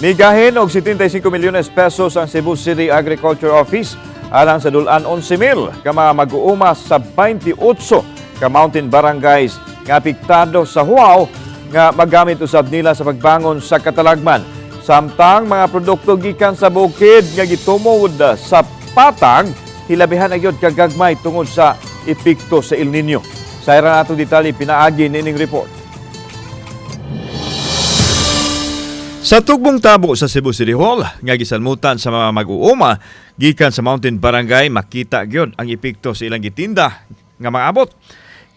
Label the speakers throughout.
Speaker 1: Migahin og 75 milyones pesos ang Cebu City Agriculture Office alang sa dulan 11,000 ka mga mag-uuma sa 28 ka mountain barangays nga apektado sa Huaw nga magamit usab nila sa pagbangon sa katalagman. Samtang mga produkto gikan sa bukid nga gitumod sa patag, hilabihan agyod kagagmay tungod sa epekto sa El Nino. Sa ira natong detalye pinaagi nining report. Sa tugbong tabo sa Cebu City Hall, nga gisalmutan sa mga mag-uuma, gikan sa Mountain Barangay, makita gyud ang epekto sa ilang gitinda nga maabot.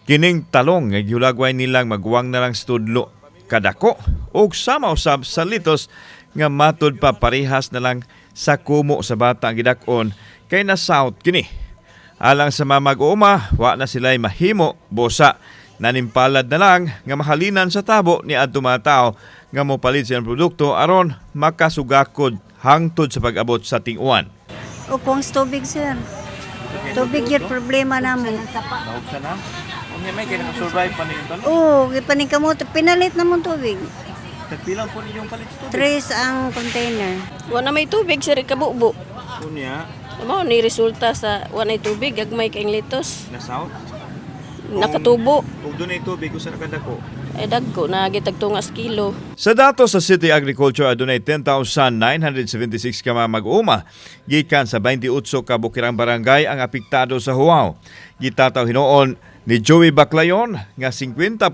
Speaker 1: Kining talong nga gihulagway nilang magwang na lang studlo kadako ug sama usab sa litos nga matud pa parehas na lang sa kumo sa bata ang gidakon kay na south kini. Alang sa mga mag-uuma, wa na sila'y mahimo bosa nanimpalad na lang nga mahalinan sa tabo ni adto mga tao nga mopalit silang produkto aron makasugakod hangtod sa pag-abot sa ting-uwan.
Speaker 2: Upong tubig, sir. Tubig yung problema namin.
Speaker 1: Nahugsa na? Kung may kaya survive pa ninyo talo,
Speaker 2: Oo, ipaning kamot. Pinalit naman tubig.
Speaker 1: tagpilang po ninyong palit ito.
Speaker 2: Tres ang container.
Speaker 3: Wala may tubig sa kabubo.
Speaker 1: Kunya,
Speaker 3: Amo ni resulta sa wala tubig gagmay kaing litos.
Speaker 1: na south.
Speaker 3: Nakatubo.
Speaker 1: Kung doon ay tubig, kung saan nakadako.
Speaker 3: Ay dagko na gitagtungas kilo.
Speaker 1: Sa datos sa City Agriculture adunay 10,976 ka mga mag-uma gikan sa 28 ka bukirang barangay ang apektado sa Huaw. Gitataw hinoon ni Joey Baclayon nga 50%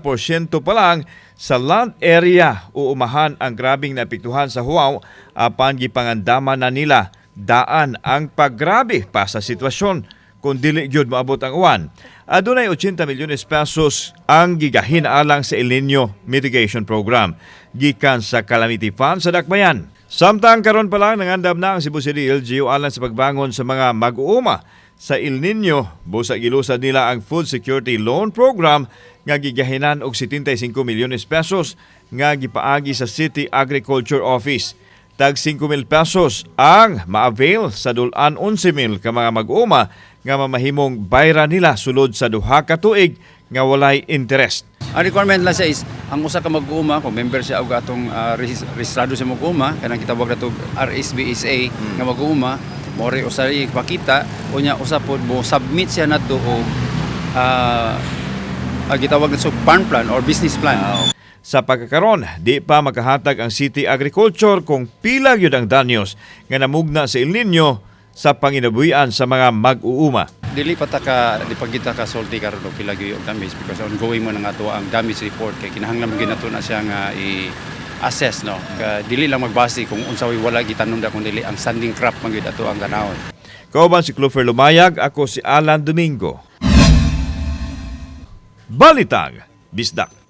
Speaker 1: pa lang sa land area uumahan ang grabing naapektuhan sa Huaw apan gipangandaman na nila daan ang paggrabe pa sa sitwasyon kung dili gyud maabot ang uwan. Adunay 80 milyones pesos ang gigahin alang sa El Nino Mitigation Program gikan sa Calamity Fund sa Dakbayan. Samtang karon pa lang nangandam na ang Cebu City LGU alang sa pagbangon sa mga mag-uuma sa El Nino. Busa gilusad nila ang Food Security Loan Program nga gigahinan og 75 milyones pesos nga gipaagi sa City Agriculture Office tag 5,000 pesos ang ma-avail sa dulan 11,000 ka mga mag-uma nga mamahimong bayra nila sulod sa duha ka tuig nga walay interest.
Speaker 4: Ang requirement lang siya is, ang usa ka mag-uuma, kung member siya og atong uh, rehistrado sa mag-uuma, kanang kitawag na to RSBSA nga mag-uuma, more usay ipakita, unya usa pod mo submit siya nato og uh, ang gitawag na so farm plan or business plan.
Speaker 1: Sa pagkakaron, di pa makahatag ang City Agriculture kung pila gyud ang danyos nga namugna sa El Nino sa panginabuhian sa mga mag-uuma.
Speaker 4: Dili pa ta ka di pa kita ka sulti karon og pila gyud og damage because ongoing mo na nga to ang damage report kay kinahanglan gyud nato na siya nga i assess no. Ka dili lang magbase kung unsa way wala gitanom da kun dili ang standing crop man gyud ato ang tanawon.
Speaker 1: Kauban si Clover Lumayag, ako si Alan Domingo. Balitang Bisdak.